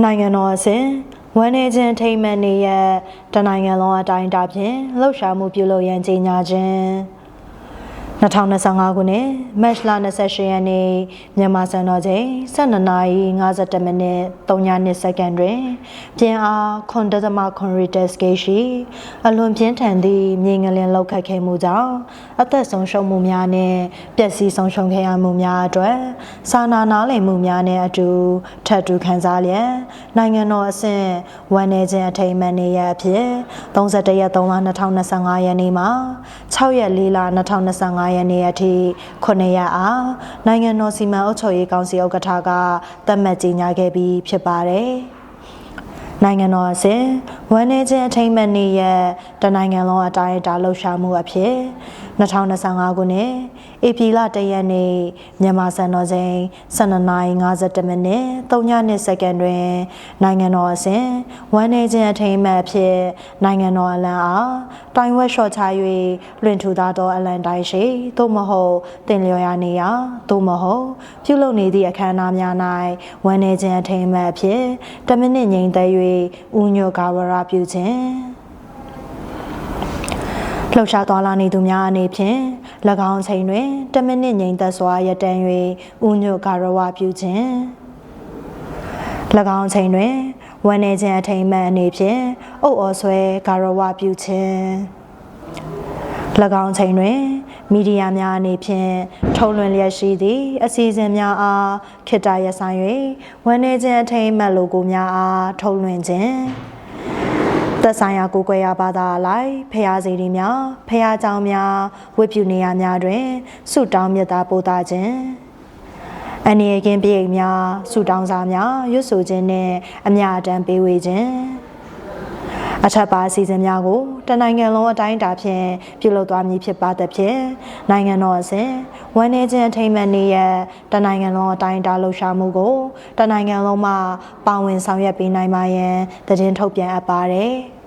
နိုင်ငံတော်အစဉ်ဝန်နေခြင်းထိမ့်မှန်နေရတနိုင်ငံလုံးအတိုင်းအတာဖြင့်လှုပ်ရှားမှုပြုလုပ်ရန်ကြေညာခြင်း 2025ခုနှစ်မတ်လ28ရက်နေ့မြန်မာစံတော်ချိန်12နာရီ52မိနစ်3:2စက္ကန့်တွင်ပြင်အား9.9ရီတက်စကေရှိအလွန်ပြင်းထန်သည့်မြေငလင်လောက်ခတ်ခဲ့မှုကြောင့်အသက်ဆုံးရှုံးမှုများနှင့်ပျက်စီးဆုံးရှုံးခဲ့ရမှုများအတွက်စာနာနားလည်မှုများနှင့်အတူထပ်တူခံစားလျက်နိုင်ငံတော်အဆင့်ဝန်내ခြင်းအထိမ်းအမှတ်နေ့ရက်အဖြစ်31ရက်3လ2025ရက်နေ့မှာ6ရက်4လ2025ရက်နေ့အထိ9ရက်အားနိုင်ငံတော်စီမံအုပ်ချုပ်ရေးကောင်စီဥက္ကဋ္ဌကသတ်မှတ်ကြေညာခဲ့ပြီးဖြစ်ပါတယ်။နိုင်ငံတော်အစဉ်ဝန်내ခြင်းအထိမ်းအမှတ်နေ့ရက်တနိုင်ငံလုံးအတိုင်းအတာလှုပ်ရှားမှုအဖြစ်2025ခုနှစ် ဧပြီလ1ရက်နေ့မြန်မာစံတော်ချိန်12:52မိနစ်3:2စက္ကန့်တွင် နိုင်ငံတော်အစဉ်ဝန်내ခြင်းအထိမ်းအမှတ်အဖြစ်နိုင်ငံတော်အလံအားတိုင်ဝက်လျှော့ချ၍လွင်ထူသားသောအလံတိုင်းရှိသို့မဟုတ်တင်လျော်ရနေရာသို့မဟုတ်ပြုလုပ်နေသည့်အခမ်းအနားများ၌ဝန်내ခြင်းအထိမ်းအမှတ်အဖြစ်တမိနစ်ငြိမ်သက်၍ဥညွတ်ကာဝရပြုခြင်းလှုပ်ရှားသွားလာနေသူများအနေဖြင့်၎ င်းချိန်တွင်တမိနစ်ငြိမ်သက်စွာရပ်တန့်၍ဥညွတ်ကာရဝပြုခြင်း၎င်းချိန်တွင်ဝန်내ခြင်းအထိမ်းအမှတ်အနေဖြင့်အုပ်အော်ဆွဲကာရဝပြုခြင်း၎င်းချိန်တွင်မီဒီယာများအနေဖြင့်ထုတ်လွှင့်လျက်ရှိသည့်အစီအစဉ်များအားခေတ္တရပ်ဆိုင်း၍ဝန်내ခြင်းအထိမ်းအမှတ်လိုကိုများအားထုတ်လွှင့်ခြင်း သက်ဆိုင်ရာကိုယ်ွယ်ရာဘာသာအလိုက်ဖရာစီတွေများဖရာကြောင်များဝိပုနေရာများတွင်ဆုတောင်းမြတ်တာပို့တာခြင်းအနေရခင်ပြည့်များဆုတောင်းစာများရွတ်ဆိုခြင်းနှင့်အမြအတမ်းပေးဝေခြင်း အထက်ပါအစီအစဉ်များကိုတနိုင်ငံလုံးအတိုင်းအတာဖြင့်ပြုလုပ်သွားမည်ဖြစ်ပါသဖြင့်နိုင်ငံတော်အစဉ်ဝန်내ခြင်းအထိမ်းအမှတ်နေ့ရက်တနိုင်ငံလုံးအတိုင်းအတာလှုပ်ရှားမှုကိုတနိုင်ငံလုံးမှပါဝင်ဆောင်ရွက်ပေးနိုင်ပါရန်တည်င်းထုတ်ပြန်အပ်ပါတယ်။